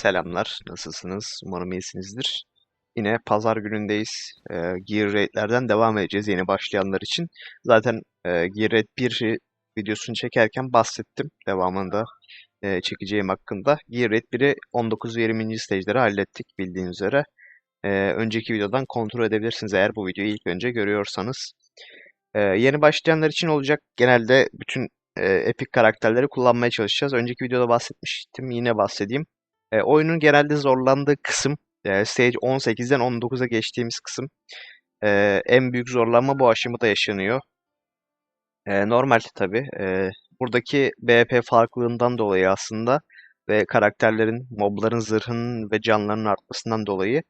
Selamlar, nasılsınız? Umarım iyisinizdir. Yine pazar günündeyiz. Ee, Gear Raid'lerden devam edeceğiz yeni başlayanlar için. Zaten e, Gear Raid 1 videosunu çekerken bahsettim devamında e, çekeceğim hakkında. Gear Raid 1'i 19 ve 20. stage'leri hallettik bildiğiniz üzere. E, önceki videodan kontrol edebilirsiniz eğer bu videoyu ilk önce görüyorsanız. E, yeni başlayanlar için olacak genelde bütün e, epik karakterleri kullanmaya çalışacağız. Önceki videoda bahsetmiştim, yine bahsedeyim. E, oyunun genelde zorlandığı kısım, e, stage 18'den 19'a geçtiğimiz kısım. E, en büyük zorlanma bu aşamada yaşanıyor. E, normal tabii. E, buradaki BP farklılığından dolayı aslında ve karakterlerin, mobların zırhının ve canlarının artmasından dolayı.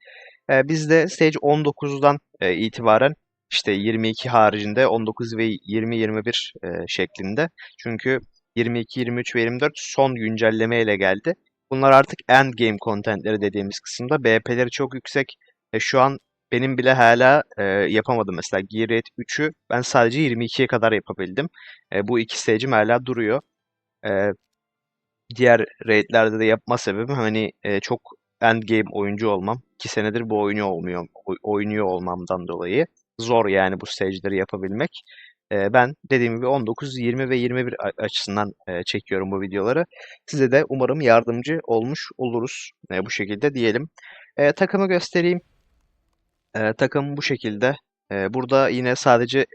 E, biz de stage 19'dan e, itibaren işte 22 haricinde 19 ve 20-21 e, şeklinde. Çünkü 22, 23 ve 24 son güncelleme ile geldi. Bunlar artık end game contentleri dediğimiz kısımda. BP'leri çok yüksek. E, şu an benim bile hala e, yapamadım. Mesela Gear Raid 3'ü ben sadece 22'ye kadar yapabildim. E, bu iki stage'im hala duruyor. E, diğer raidlerde de yapma sebebim hani e, çok end game oyuncu olmam. 2 senedir bu oyunu olmuyor, oy- oynuyor olmamdan dolayı. Zor yani bu stage'leri yapabilmek. Ben dediğim gibi 19, 20 ve 21 a- açısından çekiyorum bu videoları. Size de umarım yardımcı olmuş oluruz. Bu şekilde diyelim. Takımı göstereyim. Takım bu şekilde. Burada yine sadece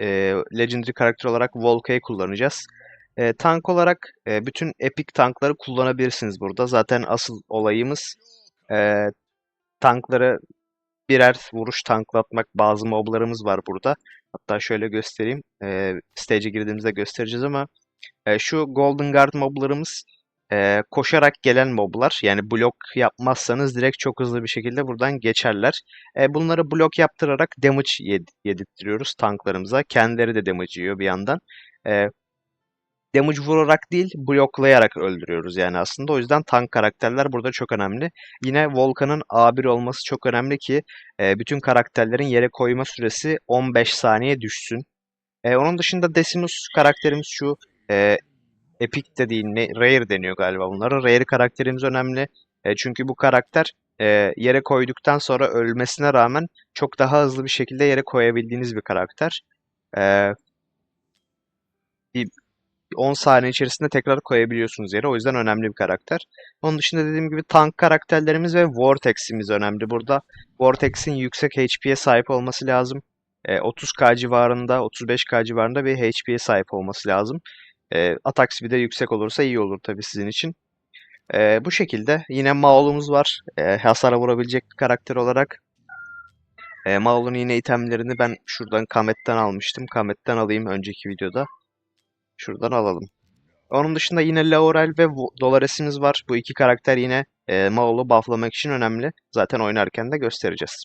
e, Legendary karakter olarak Volka'yı kullanacağız. Tank olarak bütün epic tankları kullanabilirsiniz burada. Zaten asıl olayımız tankları birer vuruş tanklatmak. Bazı moblarımız var burada. Hatta şöyle göstereyim. E, stage'e girdiğimizde göstereceğiz ama e, şu Golden Guard moblarımız e, koşarak gelen moblar. Yani blok yapmazsanız direkt çok hızlı bir şekilde buradan geçerler. E, bunları blok yaptırarak damage yed- yedirtiyoruz tanklarımıza. Kendileri de damage yiyor bir yandan. E, damage vurarak değil bloklayarak öldürüyoruz yani aslında. O yüzden tank karakterler burada çok önemli. Yine Volkan'ın A1 olması çok önemli ki e, bütün karakterlerin yere koyma süresi 15 saniye düşsün. E, onun dışında Decimus karakterimiz şu e, Epic de değil, ne, Rare deniyor galiba bunlara. Rare karakterimiz önemli. E, çünkü bu karakter e, yere koyduktan sonra ölmesine rağmen çok daha hızlı bir şekilde yere koyabildiğiniz bir karakter. E, bir 10 saniye içerisinde tekrar koyabiliyorsunuz yere. O yüzden önemli bir karakter. Onun dışında dediğim gibi tank karakterlerimiz ve Vortex'imiz önemli. Burada Vortex'in yüksek HP'ye sahip olması lazım. E, 30k civarında, 35k civarında bir HP'ye sahip olması lazım. E, atak speed'e yüksek olursa iyi olur tabii sizin için. E, bu şekilde yine Maul'umuz var. E, hasara vurabilecek bir karakter olarak. E, Maul'un yine itemlerini ben şuradan Kamet'ten almıştım. Kamet'ten alayım önceki videoda. Şuradan alalım. Onun dışında yine Laurel ve Dolores'imiz var. Bu iki karakter yine e, Maul'u bufflamak için önemli. Zaten oynarken de göstereceğiz.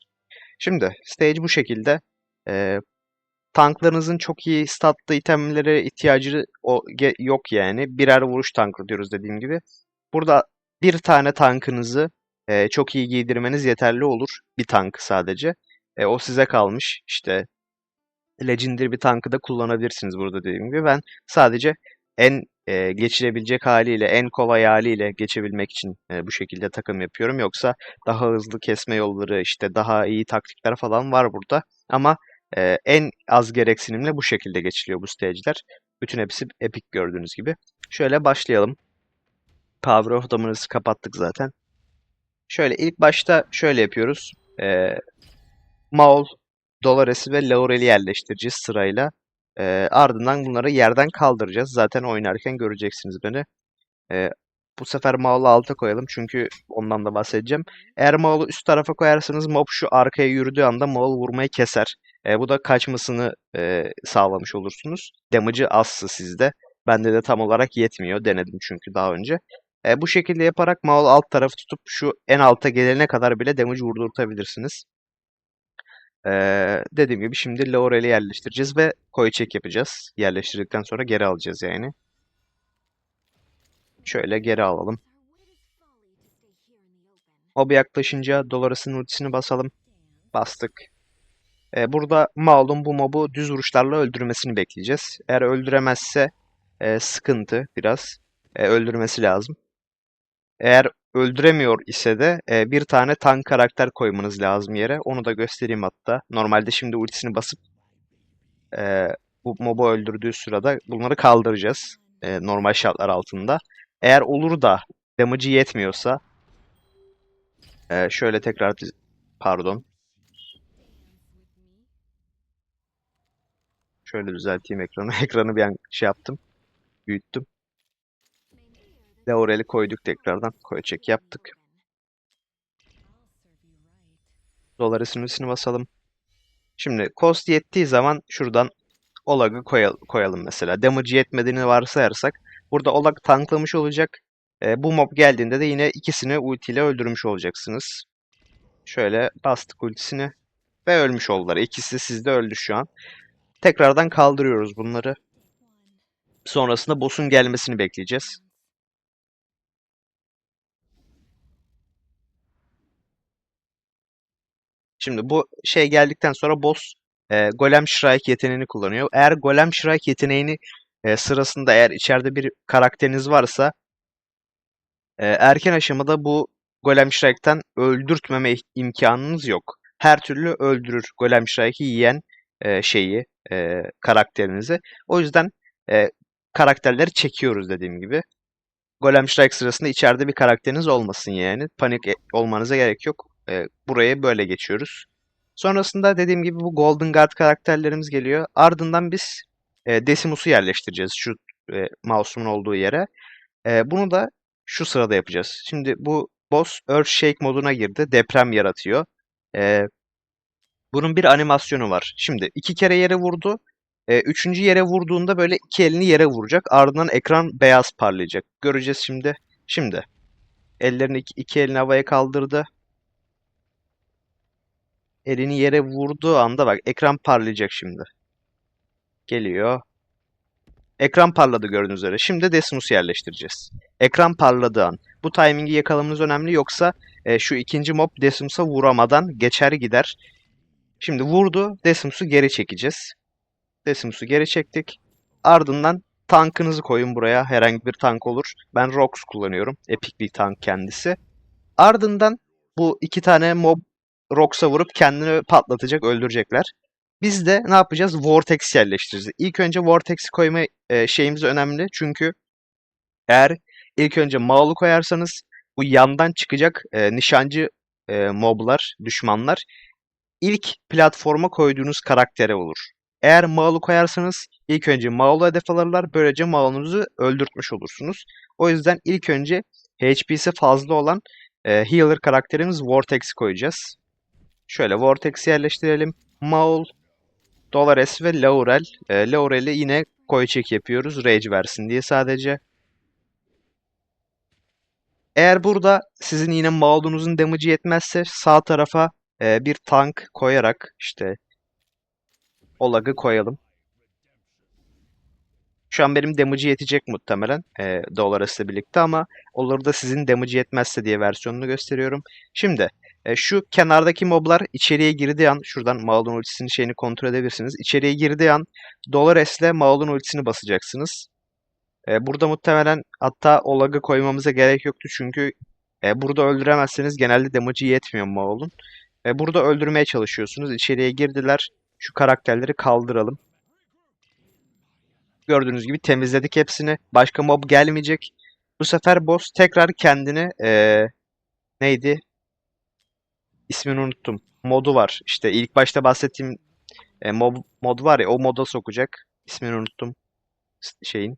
Şimdi stage bu şekilde. E, tanklarınızın çok iyi statlı itemlere ihtiyacı o, yok yani. Birer vuruş tankı diyoruz dediğim gibi. Burada bir tane tankınızı e, çok iyi giydirmeniz yeterli olur. Bir tankı sadece. E, o size kalmış. İşte Legendary bir tankı da kullanabilirsiniz burada dediğim gibi. Ben sadece en e, geçilebilecek haliyle, en kolay haliyle geçebilmek için e, bu şekilde takım yapıyorum. Yoksa daha hızlı kesme yolları, işte daha iyi taktikler falan var burada. Ama e, en az gereksinimle bu şekilde geçiliyor bu stage'ler. Bütün hepsi epic gördüğünüz gibi. Şöyle başlayalım. Power of Dominace'ı kapattık zaten. Şöyle ilk başta şöyle yapıyoruz. E, Maul, Dolores'i ve Laurel'i yerleştireceğiz sırayla. Ee, ardından bunları yerden kaldıracağız. Zaten oynarken göreceksiniz beni. Ee, bu sefer Maul'u alta koyalım çünkü ondan da bahsedeceğim. Eğer Maul'u üst tarafa koyarsanız mob şu arkaya yürüdüğü anda Maul vurmayı keser. Ee, bu da kaçmasını e, sağlamış olursunuz. Damage'ı azsı sizde. Bende de tam olarak yetmiyor. Denedim çünkü daha önce. Ee, bu şekilde yaparak Maul alt tarafı tutup şu en alta gelene kadar bile damage vurdurtabilirsiniz. Ee, dediğim gibi şimdi Laurel'i yerleştireceğiz ve koy check yapacağız. Yerleştirdikten sonra geri alacağız yani. Şöyle geri alalım. Mob yaklaşınca Dolores'ın ultisini basalım. Bastık. Ee, burada Maul'un bu mobu düz vuruşlarla öldürmesini bekleyeceğiz. Eğer öldüremezse e, sıkıntı biraz. E, öldürmesi lazım. Eğer öldüremiyor ise de e, bir tane tank karakter koymanız lazım yere. Onu da göstereyim hatta. Normalde şimdi ultisini basıp e, bu mobu öldürdüğü sırada bunları kaldıracağız. e, normal şartlar altında. Eğer olur da damage'i yetmiyorsa e, şöyle tekrar pardon. Şöyle düzelteyim ekranı. Ekranı bir an şey yaptım. Büyüttüm. Laurel'i koyduk tekrardan. Koy çek yaptık. Dolar isimlisini basalım. Şimdi cost yettiği zaman şuradan Olag'ı koyal- koyalım mesela. Damage yetmediğini varsayarsak burada Olag tanklamış olacak. E, bu mob geldiğinde de yine ikisini ultiyle öldürmüş olacaksınız. Şöyle bastık ultisini ve ölmüş oldular. İkisi sizde öldü şu an. Tekrardan kaldırıyoruz bunları. Sonrasında boss'un gelmesini bekleyeceğiz. Şimdi bu şey geldikten sonra boss e, Golem Shrike yeteneğini kullanıyor. Eğer Golem Shrike yeteneğini e, sırasında eğer içeride bir karakteriniz varsa e, erken aşamada bu Golem Shrike'ten öldürtmeme imkanınız yok. Her türlü öldürür Golem Shrike'i yiyen e, şeyi e, karakterinizi. O yüzden e, karakterleri çekiyoruz dediğim gibi. Golem Strike sırasında içeride bir karakteriniz olmasın yani. Panik e- olmanıza gerek yok. E, buraya böyle geçiyoruz. Sonrasında dediğim gibi bu Golden Guard karakterlerimiz geliyor. Ardından biz e, Decimus'u yerleştireceğiz şu e, mouse'umun olduğu yere. E, bunu da şu sırada yapacağız. Şimdi bu boss Earthshake moduna girdi. Deprem yaratıyor. E, bunun bir animasyonu var. Şimdi iki kere yere vurdu. E, üçüncü yere vurduğunda böyle iki elini yere vuracak. Ardından ekran beyaz parlayacak. Göreceğiz şimdi. Şimdi. Ellerini iki, iki elini havaya kaldırdı. Elini yere vurduğu anda bak ekran parlayacak şimdi. Geliyor. Ekran parladı gördüğünüz üzere. Şimdi Decimus'u yerleştireceğiz. Ekran parladığı an. Bu timingi yakalamanız önemli yoksa e, şu ikinci mob Decimus'a vuramadan geçer gider. Şimdi vurdu. Decimus'u geri çekeceğiz. Decimus'u geri çektik. Ardından tankınızı koyun buraya. Herhangi bir tank olur. Ben Rox kullanıyorum. Epic bir tank kendisi. Ardından bu iki tane mob Rox'a vurup kendini patlatacak, öldürecekler. Biz de ne yapacağız? Vortex yerleştireceğiz. İlk önce Vortex'i koyma e, şeyimiz önemli. Çünkü eğer ilk önce Maul'u koyarsanız bu yandan çıkacak e, nişancı e, moblar, düşmanlar ilk platforma koyduğunuz karaktere olur. Eğer Maul'u koyarsanız ilk önce Maul'u hedef alırlar. Böylece Maul'unuzu öldürtmüş olursunuz. O yüzden ilk önce HP'si fazla olan e, healer karakterimiz Vortex'i koyacağız. Şöyle Vortex'i yerleştirelim. Maul, Dolores ve Laurel. E, Laurel'i yine koy çek yapıyoruz. Rage versin diye sadece. Eğer burada sizin yine Maul'unuzun damage'i yetmezse sağ tarafa e, bir tank koyarak işte Olag'ı koyalım. Şu an benim damage'i yetecek muhtemelen e, Dolores'le birlikte ama olur da sizin damage'i yetmezse diye versiyonunu gösteriyorum. Şimdi e, şu kenardaki moblar içeriye girdiği an şuradan Maul'un ultisinin şeyini kontrol edebilirsiniz. İçeriye girdiği an Dolores'le Maul'un ultisini basacaksınız. E, burada muhtemelen hatta Olag'ı koymamıza gerek yoktu çünkü e, burada öldüremezseniz genelde damage'i yetmiyor Maul'un. E, burada öldürmeye çalışıyorsunuz. İçeriye girdiler. Şu karakterleri kaldıralım. Gördüğünüz gibi temizledik hepsini. Başka mob gelmeyecek. Bu sefer boss tekrar kendini eee, neydi? İsmini unuttum. Modu var. İşte ilk başta bahsettiğim e, mob, mod var ya o moda sokacak. İsmini unuttum. Şeyin.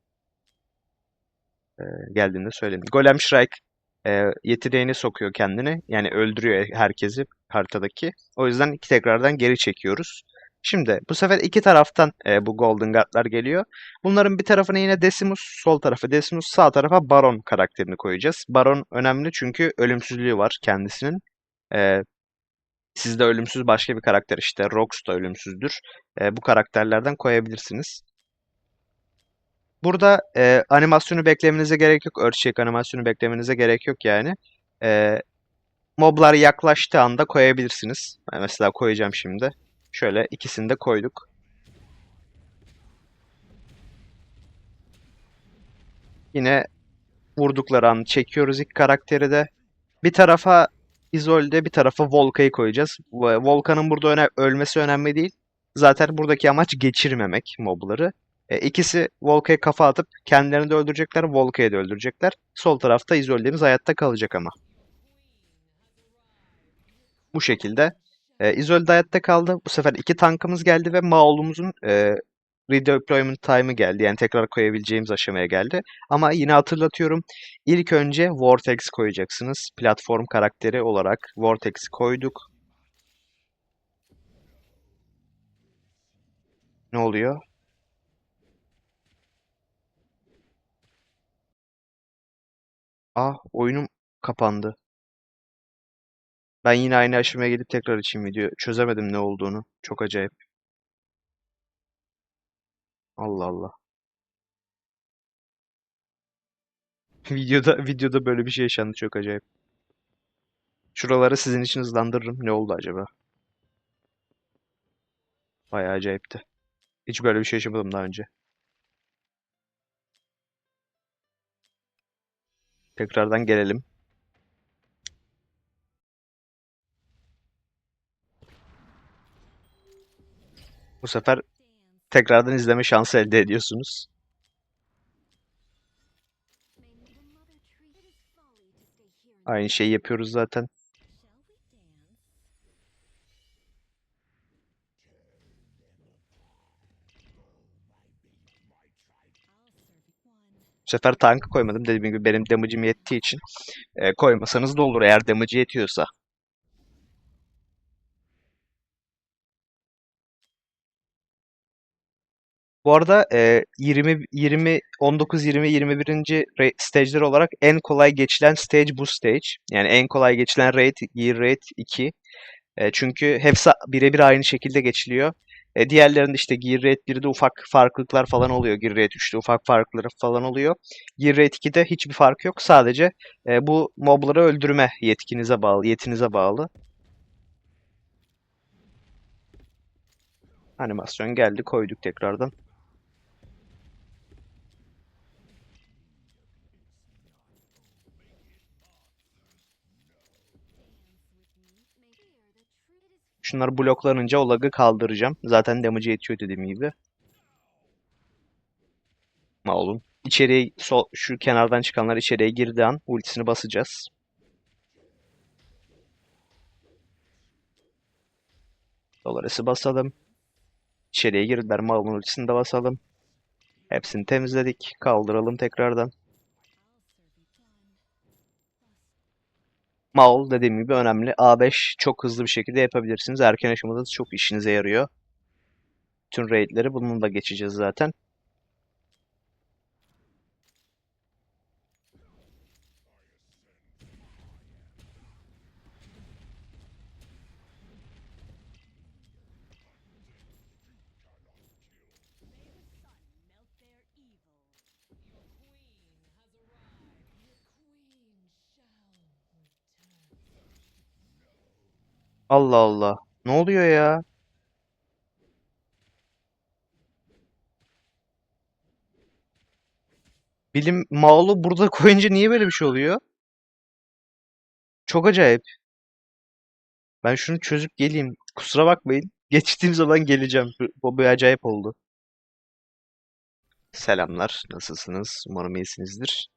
Eee, geldiğinde söyleyeyim. Golem Shrike eee, yeteneğini sokuyor kendini. Yani öldürüyor herkesi haritadaki. O yüzden tekrardan geri çekiyoruz. Şimdi bu sefer iki taraftan e, bu Golden Guard'lar geliyor. Bunların bir tarafına yine Decimus, sol tarafa Decimus, sağ tarafa Baron karakterini koyacağız. Baron önemli çünkü ölümsüzlüğü var kendisinin. E, sizde ölümsüz başka bir karakter işte Rox da ölümsüzdür. E, bu karakterlerden koyabilirsiniz. Burada e, animasyonu beklemenize gerek yok. Earthshake animasyonu beklemenize gerek yok yani. E, moblar yaklaştığı anda koyabilirsiniz. Ben mesela koyacağım şimdi. Şöyle ikisini de koyduk. Yine vurdukları an çekiyoruz ilk karakteri de. Bir tarafa İzolde, bir tarafa Volka'yı koyacağız. Volkan'ın burada öne- ölmesi önemli değil. Zaten buradaki amaç geçirmemek mobları. E, ikisi Volka'ya kafa atıp kendilerini de öldürecekler, Volka'yı da öldürecekler. Sol tarafta İzolde'miz hayatta kalacak ama. Bu şekilde. E, İzolde hayatta kaldı. Bu sefer iki tankımız geldi ve Maul'umuzun e, redeployment time'ı geldi. Yani tekrar koyabileceğimiz aşamaya geldi. Ama yine hatırlatıyorum. İlk önce Vortex koyacaksınız. Platform karakteri olarak Vortex'i koyduk. Ne oluyor? Ah, oyunum kapandı. Ben yine aynı aşamaya gidip tekrar açayım video. Çözemedim ne olduğunu. Çok acayip. Allah Allah. Videoda videoda böyle bir şey yaşandı çok acayip. Şuraları sizin için hızlandırırım. Ne oldu acaba? Bayağı acayipti. Hiç böyle bir şey yaşamadım daha önce. Tekrardan gelelim. Bu sefer tekrardan izleme şansı elde ediyorsunuz. Aynı şeyi yapıyoruz zaten. Bu sefer tankı koymadım. Dediğim gibi benim damage'im yettiği için e, koymasanız da olur eğer damage'i yetiyorsa. Bu arada e, 20 20 19 20 21. ra- stage'ler olarak en kolay geçilen stage bu stage. Yani en kolay geçilen raid Gear Raid 2. E, çünkü hepsi birebir aynı şekilde geçiliyor. E, diğerlerinde işte Gear Raid 1'de ufak farklılıklar falan oluyor. Gear Raid 3'te ufak farklılıklar falan oluyor. Gear Raid 2'de hiçbir fark yok. Sadece e, bu mobları öldürme yetkinize bağlı, yetinize bağlı. Animasyon geldi, koyduk tekrardan. Şunlar bloklanınca o lag'ı kaldıracağım. Zaten damage yetiyor dediğim gibi. Ma oğlum. İçeriye sol, şu kenardan çıkanlar içeriye girdiği an ultisini basacağız. Dolares'i basalım. İçeriye girdiler. Maul'un ultisini de basalım. Hepsini temizledik. Kaldıralım tekrardan. Maul dediğim gibi önemli. A5 çok hızlı bir şekilde yapabilirsiniz. Erken aşamada da çok işinize yarıyor. Tüm raidleri bununla geçeceğiz zaten. Allah Allah. Ne oluyor ya? Bilim Maul'u burada koyunca niye böyle bir şey oluyor? Çok acayip. Ben şunu çözüp geleyim. Kusura bakmayın. Geçtiğim zaman geleceğim. Bu, bu acayip oldu. Selamlar. Nasılsınız? Umarım iyisinizdir.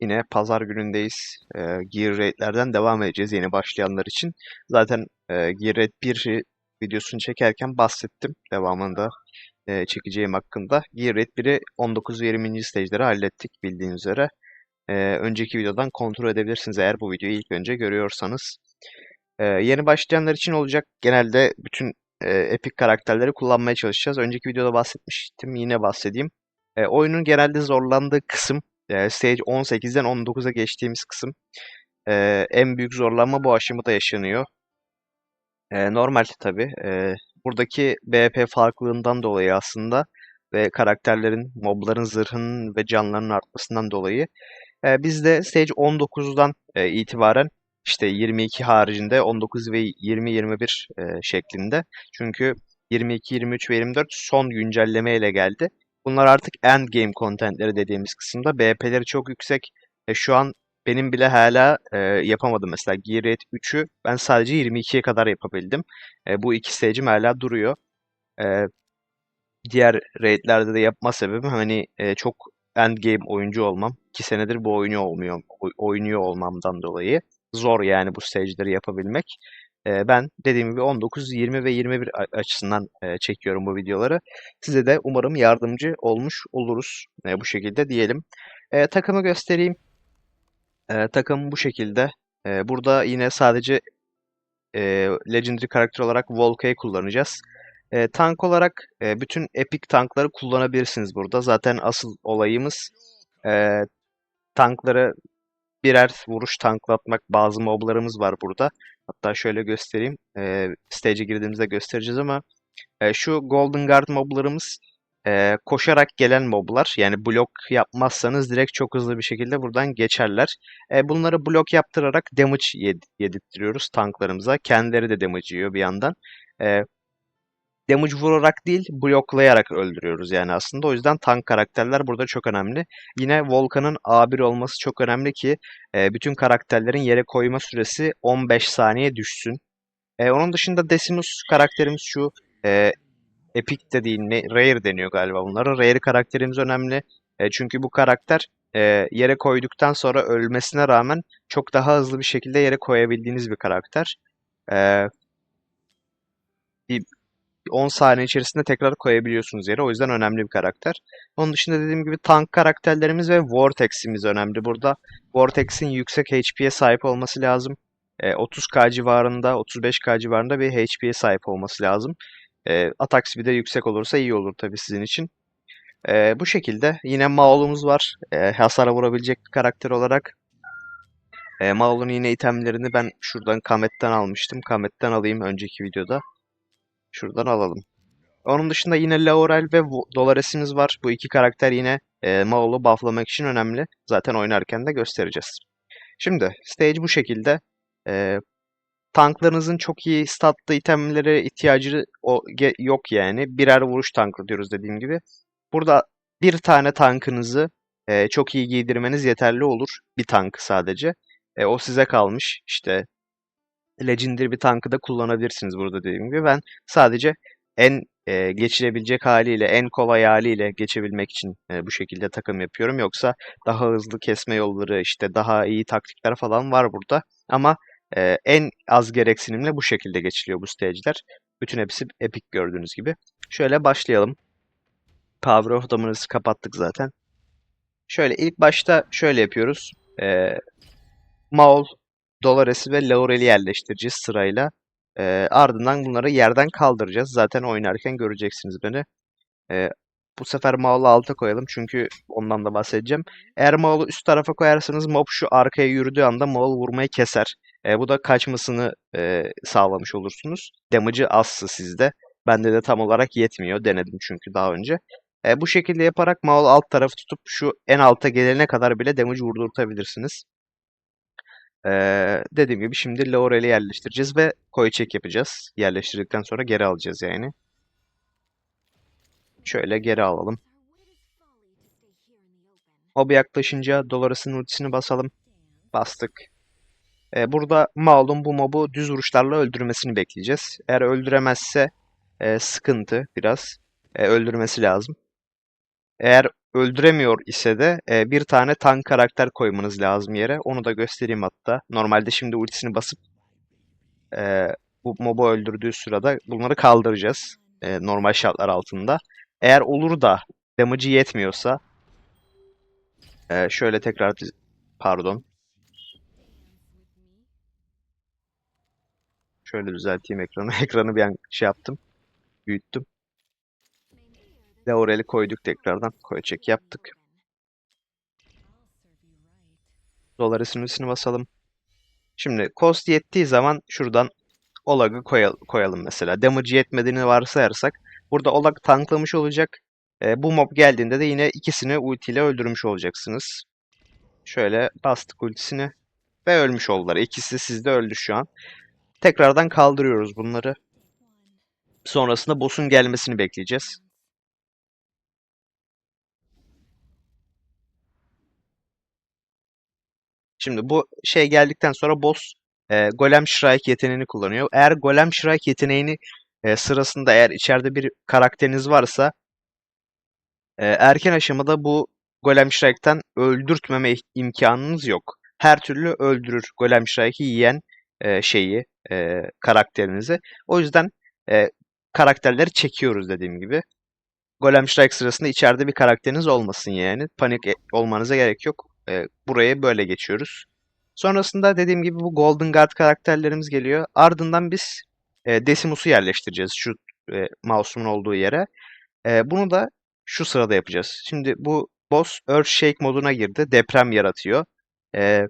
Yine pazar günündeyiz. Ee, Gear Raid'lerden devam edeceğiz yeni başlayanlar için. Zaten e, Gear Raid 1 videosunu çekerken bahsettim. Devamında e, çekeceğim hakkında. Gear Raid 1'i 19 ve 20. stage'leri hallettik bildiğiniz üzere. E, önceki videodan kontrol edebilirsiniz eğer bu videoyu ilk önce görüyorsanız. E, yeni başlayanlar için olacak. Genelde bütün e, epik karakterleri kullanmaya çalışacağız. Önceki videoda bahsetmiştim. Yine bahsedeyim. E, oyunun genelde zorlandığı kısım Stage 18'den 19'a geçtiğimiz kısım. E, en büyük zorlanma bu aşamada yaşanıyor. E, normal tabii. E, buradaki BP farklılığından dolayı aslında ve karakterlerin, mobların zırhının ve canlarının artmasından dolayı e, biz de Stage 19'dan e, itibaren işte 22 haricinde 19 ve 20-21 e, şeklinde. Çünkü 22, 23 ve 24 son güncelleme ile geldi. Bunlar artık end game contentleri dediğimiz kısımda BP'leri çok yüksek. E, şu an benim bile hala e, yapamadım. Mesela Gear Rate 3'ü ben sadece 22'ye kadar yapabildim. E, bu iki stage'im hala duruyor. E, diğer raidlerde de yapma sebebim hani e, çok endgame oyuncu olmam. 2 senedir bu oyunu olmuyor, oy- oynuyor olmamdan dolayı. Zor yani bu stage'leri yapabilmek. E, ben dediğim gibi 19, 20 ve 21 a- açısından e, çekiyorum bu videoları. Size de umarım yardımcı olmuş oluruz. E, bu şekilde diyelim. E, takımı göstereyim. E, takım bu şekilde. E, burada yine sadece e, Legendary karakter olarak Volka'yı kullanacağız. E, tank olarak e, bütün epic tankları kullanabilirsiniz burada. Zaten asıl olayımız e, tankları birer vuruş tanklatmak. Bazı moblarımız var burada. Hatta şöyle göstereyim. E, stage'e girdiğimizde göstereceğiz ama e, şu Golden Guard moblarımız e, koşarak gelen moblar. Yani blok yapmazsanız direkt çok hızlı bir şekilde buradan geçerler. E, bunları blok yaptırarak damage yed- yedirtiyoruz tanklarımıza. Kendileri de damage yiyor bir yandan. E, damage vurarak değil bloklayarak öldürüyoruz yani aslında. O yüzden tank karakterler burada çok önemli. Yine Volkan'ın A1 olması çok önemli ki e, bütün karakterlerin yere koyma süresi 15 saniye düşsün. E, onun dışında Decimus karakterimiz şu. E, Epic de değil, ne, Rare deniyor galiba bunlara. Rare karakterimiz önemli. E, çünkü bu karakter e, yere koyduktan sonra ölmesine rağmen çok daha hızlı bir şekilde yere koyabildiğiniz bir karakter. E, 10 saniye içerisinde tekrar koyabiliyorsunuz yere. O yüzden önemli bir karakter. Onun dışında dediğim gibi tank karakterlerimiz ve Vortex'imiz önemli burada. Vortex'in yüksek HP'ye sahip olması lazım. E, 30k civarında, 35k civarında bir HP'ye sahip olması lazım. E, atak speed'e yüksek olursa iyi olur tabii sizin için. E, bu şekilde yine Maul'umuz var. E, hasara vurabilecek bir karakter olarak. E, Maul'un yine itemlerini ben şuradan Kamet'ten almıştım. Kamet'ten alayım önceki videoda. Şuradan alalım. Onun dışında yine Laurel ve Dolores'imiz var. Bu iki karakter yine e, Maul'u bufflamak için önemli. Zaten oynarken de göstereceğiz. Şimdi stage bu şekilde. E, tanklarınızın çok iyi statlı itemlere ihtiyacı o, yok yani. Birer vuruş tankı diyoruz dediğim gibi. Burada bir tane tankınızı e, çok iyi giydirmeniz yeterli olur. Bir tankı sadece. E, o size kalmış. İşte Legendary bir tankı da kullanabilirsiniz burada dediğim gibi. Ben sadece en e, geçilebilecek haliyle, en kolay haliyle geçebilmek için e, bu şekilde takım yapıyorum. Yoksa daha hızlı kesme yolları, işte daha iyi taktikler falan var burada. Ama e, en az gereksinimle bu şekilde geçiliyor bu stage'ler. Bütün hepsi epic gördüğünüz gibi. Şöyle başlayalım. Power of Dominace'ı kapattık zaten. Şöyle ilk başta şöyle yapıyoruz. E, Maul, Dolores'i ve Laurel'i yerleştireceğiz sırayla. Ee, ardından bunları yerden kaldıracağız. Zaten oynarken göreceksiniz beni. Ee, bu sefer Maul'u alta koyalım çünkü ondan da bahsedeceğim. Eğer Maul'u üst tarafa koyarsanız mob şu arkaya yürüdüğü anda Maul vurmayı keser. Ee, bu da kaçmasını e, sağlamış olursunuz. Damage'ı azsı sizde. Bende de tam olarak yetmiyor. Denedim çünkü daha önce. Ee, bu şekilde yaparak Maul alt tarafı tutup şu en alta gelene kadar bile damage vurdurtabilirsiniz. Ee, dediğim gibi şimdi Laurel'i yerleştireceğiz ve koy check yapacağız. Yerleştirdikten sonra geri alacağız yani. Şöyle geri alalım. Mob yaklaşınca Dolores'ın ultisini basalım. Bastık. Ee, burada Maul'un bu mobu düz vuruşlarla öldürmesini bekleyeceğiz. Eğer öldüremezse e, sıkıntı biraz. E, öldürmesi lazım. Eğer öldüremiyor ise de e, bir tane tank karakter koymanız lazım yere. Onu da göstereyim hatta. Normalde şimdi ultisini basıp e, bu mobu öldürdüğü sırada bunları kaldıracağız. e, normal şartlar altında. Eğer olur da damage'ı yetmiyorsa e, şöyle tekrar pardon. Şöyle düzelteyim ekranı. Ekranı bir an şey yaptım. Büyüttüm. Laurel'i koyduk tekrardan. Koy check yaptık. Dolares'in üstüne basalım. Şimdi cost yettiği zaman şuradan Olag'ı koyal- koyalım mesela. Damage yetmediğini varsayarsak burada Olag tanklamış olacak. E, bu mob geldiğinde de yine ikisini ultiyle öldürmüş olacaksınız. Şöyle bastık ultisini ve ölmüş oldular. İkisi sizde öldü şu an. Tekrardan kaldırıyoruz bunları. Sonrasında boss'un gelmesini bekleyeceğiz. Şimdi bu şey geldikten sonra boss e, Golem Shrike yeteneğini kullanıyor. Eğer Golem Shrike yeteneğini e, sırasında eğer içeride bir karakteriniz varsa e, erken aşamada bu Golem Shrike'ten öldürtmeme imkanınız yok. Her türlü öldürür Golem Shrike'i yiyen e, şeyi, e, karakterinizi. O yüzden e, karakterleri çekiyoruz dediğim gibi. Golem Strike sırasında içeride bir karakteriniz olmasın yani. Panik e- olmanıza gerek yok. E, burayı böyle geçiyoruz. Sonrasında dediğim gibi bu Golden Guard karakterlerimiz geliyor. Ardından biz e, Decimus'u yerleştireceğiz şu e, mouse'umun olduğu yere. E, bunu da şu sırada yapacağız. Şimdi bu boss Earthshake moduna girdi. Deprem yaratıyor. E,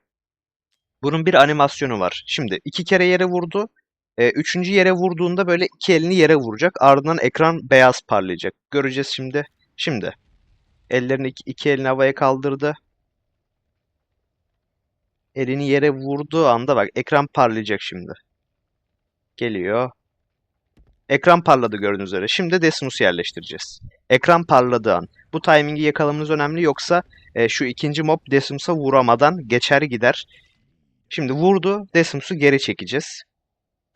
bunun bir animasyonu var. Şimdi iki kere yere vurdu. E, üçüncü yere vurduğunda böyle iki elini yere vuracak. Ardından ekran beyaz parlayacak. Göreceğiz şimdi. Şimdi. Ellerini iki, iki elini havaya kaldırdı. Elini yere vurduğu anda bak ekran parlayacak şimdi. Geliyor. Ekran parladı gördüğünüz üzere. Şimdi Decimus'u yerleştireceğiz. Ekran parladığı an. Bu timingi yakalamanız önemli yoksa e, şu ikinci mob Decimus'a vuramadan geçer gider. Şimdi vurdu. Decimus'u geri çekeceğiz.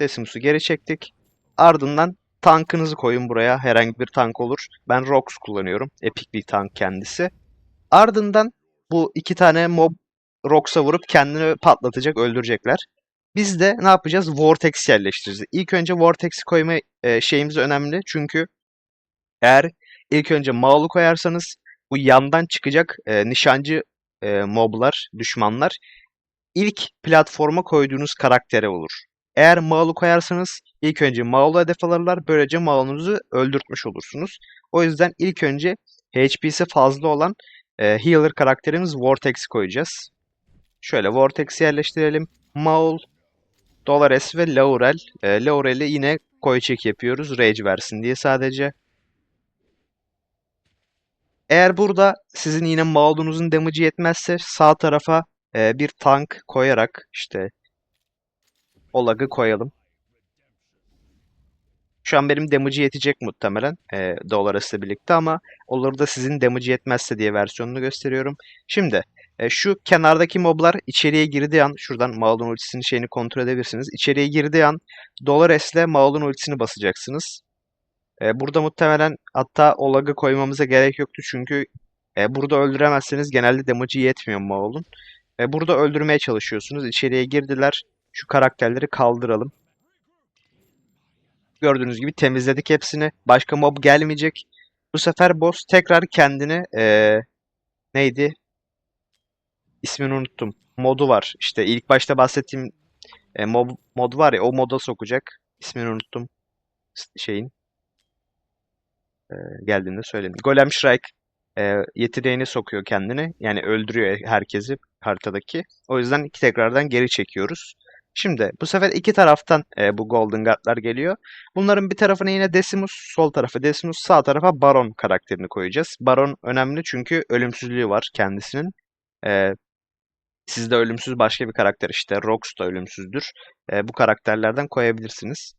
Decimus'u geri çektik. Ardından tankınızı koyun buraya. Herhangi bir tank olur. Ben Rox kullanıyorum. Epik bir tank kendisi. Ardından bu iki tane mob Rox'a vurup kendini patlatacak, öldürecekler. Biz de ne yapacağız? Vortex yerleştireceğiz. İlk önce Vortex'i koyma e, şeyimiz önemli. Çünkü eğer ilk önce Maul'u koyarsanız bu yandan çıkacak e, nişancı e, moblar, düşmanlar ilk platforma koyduğunuz karaktere olur. Eğer Maul'u koyarsanız ilk önce Maul'u hedef alırlar. Böylece Maul'unuzu öldürtmüş olursunuz. O yüzden ilk önce HP'si fazla olan e, healer karakterimiz Vortex'i koyacağız. Şöyle Vortex'i yerleştirelim. Maul, Dolores ve Laurel. E, Laurel'i yine koy çek yapıyoruz. Rage versin diye sadece. Eğer burada sizin yine Maul'unuzun damage'i yetmezse sağ tarafa e, bir tank koyarak işte Olag'ı koyalım. Şu an benim damage'i yetecek muhtemelen e, Dolores'le birlikte ama olur da sizin damage'i yetmezse diye versiyonunu gösteriyorum. Şimdi e, şu kenardaki moblar içeriye girdiği an şuradan Maul'un ultisinin şeyini kontrol edebilirsiniz. İçeriye girdiği an Dolores'le Maul'un ultisini basacaksınız. E, burada muhtemelen hatta Olag'ı koymamıza gerek yoktu çünkü e, burada öldüremezseniz genelde damage'i yetmiyor Maul'un. E, burada öldürmeye çalışıyorsunuz. İçeriye girdiler. Şu karakterleri kaldıralım. Gördüğünüz gibi temizledik hepsini. Başka mob gelmeyecek. Bu sefer boss tekrar kendini eee, neydi? İsmini unuttum. Modu var. İşte ilk başta bahsettiğim e, mob mod var ya o moda sokacak. İsmini unuttum. Şeyin. E, geldiğinde söyleyeyim. Golem Shrike e, yeteneğini sokuyor kendini. Yani öldürüyor herkesi haritadaki. O yüzden iki tekrardan geri çekiyoruz. Şimdi bu sefer iki taraftan e, bu Golden Guard'lar geliyor. Bunların bir tarafına yine Decimus, sol tarafa Decimus, sağ tarafa Baron karakterini koyacağız. Baron önemli çünkü ölümsüzlüğü var kendisinin. E, sizde ölümsüz başka bir karakter işte Rox da ölümsüzdür. E, bu karakterlerden koyabilirsiniz.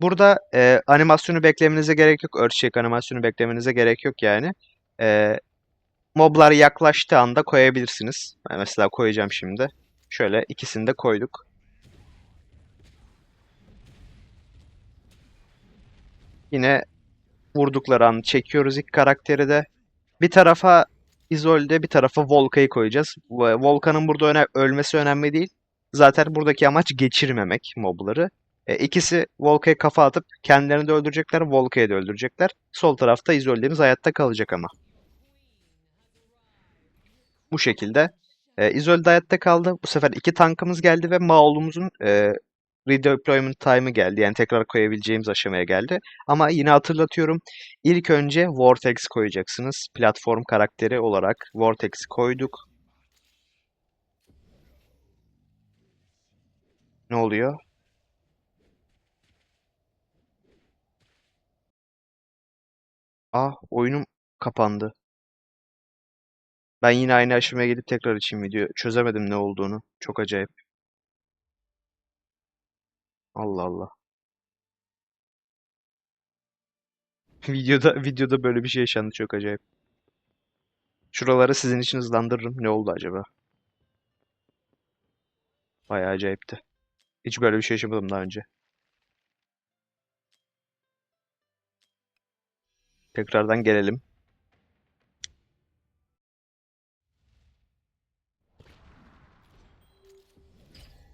Burada e, animasyonu beklemenize gerek yok. Earthshake animasyonu beklemenize gerek yok yani. E, moblar yaklaştığı anda koyabilirsiniz. Ben mesela koyacağım şimdi. Şöyle ikisini de koyduk. Yine vurdukları an çekiyoruz ilk karakteri de. Bir tarafa Isolde, bir tarafa Volka'yı koyacağız. Volkan'ın burada öne ölmesi önemli değil. Zaten buradaki amaç geçirmemek mobları. E, ikisi Volka'ya kafa atıp kendilerini de öldürecekler, Volka'yı da öldürecekler. Sol tarafta Isolde'miz hayatta kalacak ama. Bu şekilde. E, Isolde hayatta kaldı. Bu sefer iki tankımız geldi ve Maul'umuzun e, redeployment time'ı geldi. Yani tekrar koyabileceğimiz aşamaya geldi. Ama yine hatırlatıyorum. İlk önce Vortex koyacaksınız. Platform karakteri olarak Vortex'i koyduk. Ne oluyor? Ah, oyunum kapandı. Ben yine aynı aşamaya gelip tekrar açayım video. Çözemedim ne olduğunu. Çok acayip. Allah Allah. Videoda videoda böyle bir şey yaşandı çok acayip. Şuraları sizin için hızlandırırım. Ne oldu acaba? Bayağı acayipti. Hiç böyle bir şey yaşamadım daha önce. Tekrardan gelelim.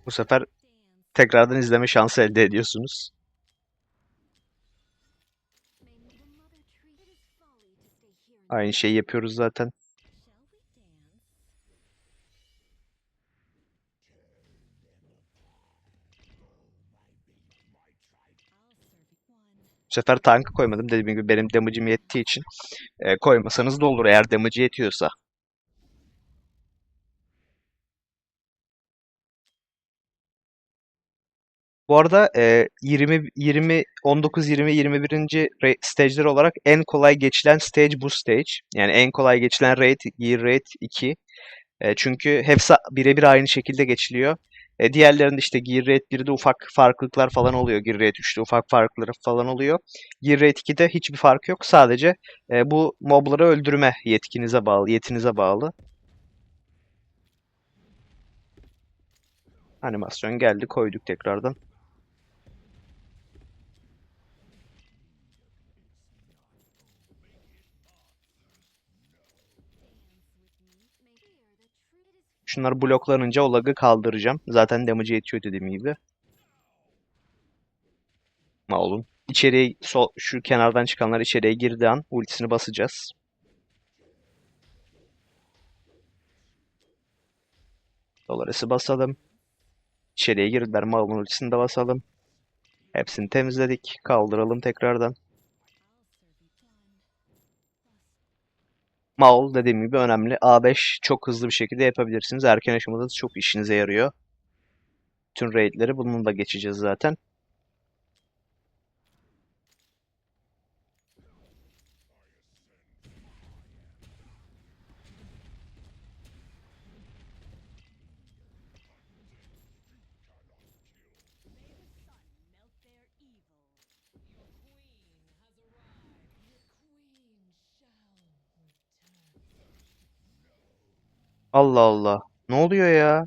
Bu sefer tekrardan izleme şansı elde ediyorsunuz. Aynı şeyi yapıyoruz zaten. Bu sefer tankı koymadım. Dediğim gibi benim damage'im yettiği için. E, koymasanız da olur eğer damage'i yetiyorsa. Bu arada e, 20 20 19 20 21. ra- stage'ler olarak en kolay geçilen stage bu stage. Yani en kolay geçilen rate Gear Rate 2. E, çünkü hepsi birebir aynı şekilde geçiliyor. E, diğerlerinde işte Gear Rate 1'de ufak farklılıklar falan oluyor. Gear Rate 3'te ufak farklılıklar falan oluyor. Gear Rate 2'de hiçbir fark yok. Sadece e, bu mobları öldürme yetkinize bağlı, yetinize bağlı. Animasyon geldi, koyduk tekrardan. Şunlar bloklanınca o lag'ı kaldıracağım. Zaten damage'e yetiyor dediğim gibi. Maul'un. İçeriye sol, şu kenardan çıkanlar içeriye girdiği an ultisini basacağız. Dolaresi basalım. İçeriye girdiler. Maul'un ultisini de basalım. Hepsini temizledik. Kaldıralım tekrardan. Maul dediğim gibi önemli. A5 çok hızlı bir şekilde yapabilirsiniz. Erken aşamada da çok işinize yarıyor. Tüm raidleri bununla geçeceğiz zaten. Allah Allah. Ne oluyor ya?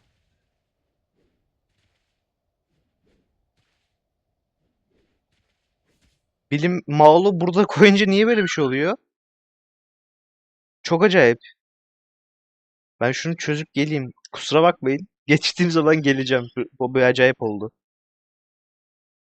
Bilim Maul'u burada koyunca niye böyle bir şey oluyor? Çok acayip. Ben şunu çözüp geleyim. Kusura bakmayın. Geçtiğim zaman geleceğim. Bu bu acayip oldu.